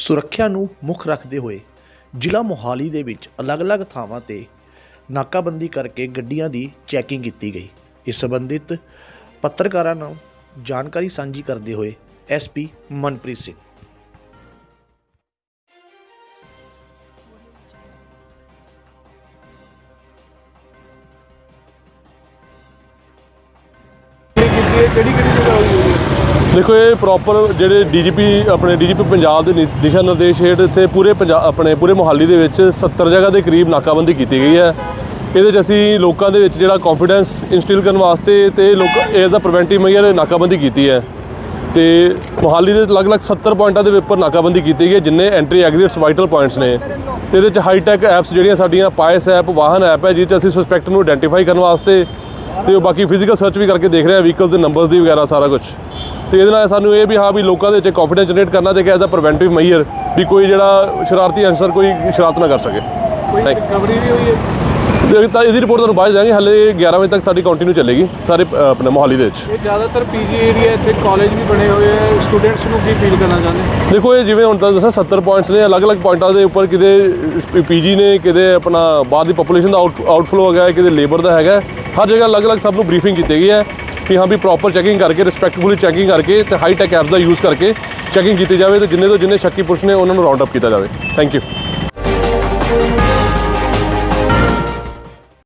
ਸੁਰੱਖਿਆ ਨੂੰ ਮੁੱਖ ਰੱਖਦੇ ਹੋਏ ਜ਼ਿਲ੍ਹਾ ਮੋਹਾਲੀ ਦੇ ਵਿੱਚ ਅਲੱਗ-ਅਲੱਗ ਥਾਵਾਂ ਤੇ ਨਾਕਾਬੰਦੀ ਕਰਕੇ ਗੱਡੀਆਂ ਦੀ ਚੈਕਿੰਗ ਕੀਤੀ ਗਈ। ਇਸ ਸੰਬੰਧਿਤ ਪੱਤਰਕਾਰਾਂ ਨਾਲ ਜਾਣਕਾਰੀ ਸਾਂਝੀ ਕਰਦੇ ਹੋਏ ਐਸਪੀ ਮਨਪ੍ਰੀਤ ਸਿੰਘ। ਕਿਹੜੀ ਕਿਹੜੀ ਜਗ੍ਹਾ ਹੋਈ ਦੇਖੋ, ਇਹ ਪ੍ਰੋਪਰ ਜਿਹੜੇ ਡੀਜੀਪੀ ਆਪਣੇ ਡੀਜੀਪੀ ਪੰਜਾਬ ਦੇ ਨਿ- ਦਿਸ਼ਾ ਨਿਰਦੇਸ਼ ਹੇਠ ਇੱਥੇ ਪੂਰੇ ਪੰਜਾਬ ਆਪਣੇ ਪੂਰੇ ਮੁਹਾਲੀ ਦੇ ਵਿੱਚ 70 ਜਗ੍ਹਾ ਦੇ ਕਰੀਬ ਨਾਕਾਬੰਦੀ ਕੀਤੀ ਗਈ ਹੈ। ਇਹਦੇ 'ਚ ਅਸੀਂ ਲੋਕਾਂ ਦੇ ਵਿੱਚ ਜਿਹੜਾ ਕੌਨਫੀਡੈਂਸ ਇਨਸਟਿਲ ਕਰਨ ਵਾਸਤੇ ਤੇ ਲੋਕ ਐਜ਼ ਅ ਪ੍ਰੀਵੈਂਟਿਵ ਮੈਜਰ ਨਾਕਾਬੰਦੀ ਕੀਤੀ ਹੈ। ਤੇ ਮੁਹਾਲੀ ਦੇ ਅਲੱਗ-ਅਲੱਗ 70 ਪੁਆਇੰਟਾਂ ਦੇ ਉੱਪਰ ਨਾਕਾਬੰਦੀ ਕੀਤੀ ਗਈ ਹੈ, ਜਿੰਨੇ ਐਂਟਰੀ ਐਗਜ਼ਿਟਸ ਵਾਈਟਲ ਪੁਆਇੰਟਸ ਨੇ। ਤੇ ਇਹਦੇ 'ਚ ਹਾਈ ਟੈਕ ਐਪਸ ਜਿਹੜੀਆਂ ਸਾਡੀਆਂ, ਪਾਇਸ ਐਪ, ਵਾਹਨ ਐਪ ਹੈ, ਜਿਹਦੇ 'ਚ ਅਸੀਂ ਸਸਪੈਕਟ ਨੂੰ ਆਇਡੈਂਟੀਫਾਈ ਕਰਨ ਵਾਸਤੇ ਤੇ ਉਹ ਬਾਕੀ ਫਿਜ਼ੀਕਲ ਸਰਚ ਵੀ ਕਰਕੇ ਦੇਖ ਰਹੇ ਹਾਂ ਵਹੀਕਲਸ ਦੇ ਨੰਬਰਸ ਦੀ ਵਗੈਰਾ, ਸਾਰਾ ਕੁਝ ਤੇ ਇਹਦੇ ਨਾਲ ਸਾਨੂੰ ਇਹ ਵੀ ਹਾਂ ਵੀ ਲੋਕਾਂ ਦੇ ਵਿੱਚ ਕੌਨਫੀਡੈਂਸ ਜਨਰੇਟ ਕਰਨਾ ਤੇ ਕਿ ਐਜ਼ ਅ ਪ੍ਰੀਵੈਂਟਿਵ ਮੈਜਰ ਵੀ ਕੋਈ ਜਿਹੜਾ ਸ਼ਰਾਰਤੀ ਅਨਸਰ ਕੋਈ ਸ਼ਰਾਰਤ ਨਾ ਕਰ ਸਕੇ। ਕੋਈ ਰਿਕਵਰੀ ਵੀ ਹੋਈ ਹੈ? ਤੇ ਇਹਦੀ ਰਿਪੋਰਟ ਤੁਹਾਨੂੰ ਬਾਅਦ 'ਚ ਦੇਵਾਂਗੇ ਹਲੇ 11 ਵਜੇ ਤੱਕ ਸਾਡੀ ਕੰਟੀਨਿਊ ਚੱਲੇਗੀ ਸਾਰੇ ਆਪਣੇ ਮੋਹਾਲੀ ਦੇ ਵਿੱਚ। ਇਹ ਜ਼ਿਆਦਾਤਰ ਪੀਜੀ ਏਰੀਆ ਇੱਥੇ ਕਾਲਜ ਵੀ ਬਣੇ ਹੋਏ ਆ ਸਟੂਡੈਂਟਸ ਨੂੰ ਕੀ ਫੀਲ ਕਰਨਾ ਚਾਹੁੰਦੇ? ਦੇਖੋ ਇਹ ਜਿਵੇਂ ਹੁਣ ਤਾਂ ਦੱਸਿਆ 70 ਪੁਆਇੰਟਸ ਨੇ ਅਲੱਗ-ਅਲੱਗ ਪੁਆਇੰਟਾਂ ਦੇ ਉੱਪਰ ਕਿਤੇ ਪੀਜੀ ਨੇ ਕਿਤੇ ਆਪਣਾ ਬਾਹਰ ਦੀ ਪੋਪੂਲੇਸ਼ਨ ਦਾ ਆਊਟਫਲੋ ਹੈਗਾ ਹੈ, ਕਿਤੇ ਲੇਬਰ ਦਾ ਹੈਗਾ। ਹਰ ਜਗ੍ਹਾ ਅਲੱਗ-ਅਲੱਗ ਸਭ ਨੂੰ ਬਰੀਫਿੰਗ ਕੀਤੀ ਗਈ ਹੈ। ਕਿ ਹਾਂ ਵੀ ਪ੍ਰੋਪਰ ਚੈਕਿੰਗ ਕਰਕੇ ਰਿਸਪੈਕਟਫੁਲੀ ਚੈਕਿੰਗ ਕਰਕੇ ਤੇ ਹਾਈ ਟੈਕ ਐਪਸ ਦਾ ਯੂਜ਼ ਕਰਕੇ ਚੈਕਿੰਗ ਕੀਤੀ ਜਾਵੇ ਤੇ ਜਿੰਨੇ ਤੋਂ ਜਿੰਨੇ ਸ਼ੱਕੀ ਪੁਰਸ਼ ਨੇ ਉਹਨਾਂ ਨੂੰ ਰਾਉਂਡ ਅਪ ਕੀਤਾ ਜਾਵੇ। Thank you